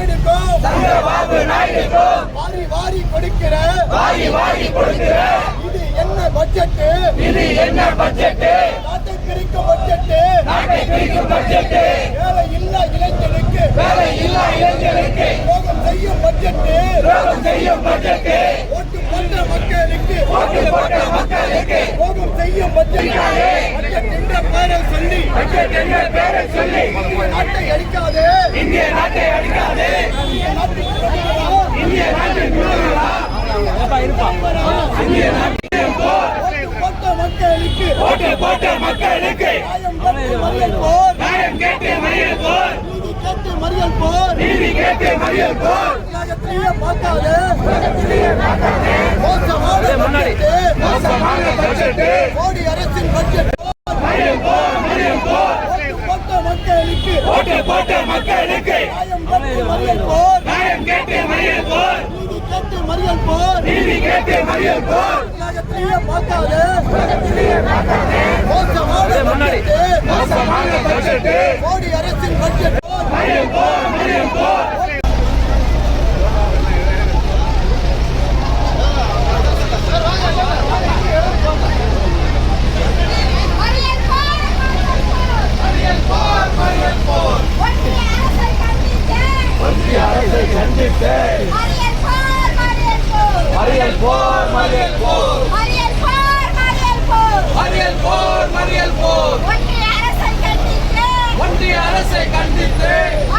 நாயுடுக்கும். வாரி வாரி கொடுக்கிற. வாரி வாரி கொடுக்கிற. இது என்ன பட்ஜெட் இது என்ன பட்ஜெட் நாட்டை பிரிக்கும் பட்ஜெட் நாட்டை பிரிக்கும் பட்ஜெட் வேலை இல்லா இளைஞருக்கு வேலை இல்லா இளைஞருக்கு துரோகம் செய்யும் பட்ஜெட் துரோகம் செய்யும் பட்ஜெட் ஓட்டு போட்ட மக்களுக்கு. ஓட்டு போட்ட மக்களுக்கு. துரோகம் செய்யும் பட்ஜெட் பட்ஜெட் என்ற பெயரை சொல்லி. பட்ஜெட் என்ற பேரை சொல்லி. மக்களுக்கு ஓட்டு போட்ட மக்களுக்கு மறியல் போர். நியாயம் கேட்டு மறியல் போர். நீதி கேட்டு மறியல் போர். நீதி கேட்டு மறியல் போர். உலகத்திலேயே பார்க்காதே மோசமான பட்ஜெட்டு. மோசமான பட்ஜெட் மோடி அரசின் பட்ஜெட் மறியல் போர் மறியல் போர். ஓட்டு போட்ட மக்களுக்கு ஓட்டு போட்ட மக்களுக்கு நியாயம் கேட்டு மறியல் போர். நியாயம் கேட்டு மறியல் போர். நீதி கேட்டு மறியல் போர். நீதி கேட்டு மறியல் போர். உலகத்திலேயே பார்க்காதே மோசமான பட்ஜெட் மோடி அரசின் Hey!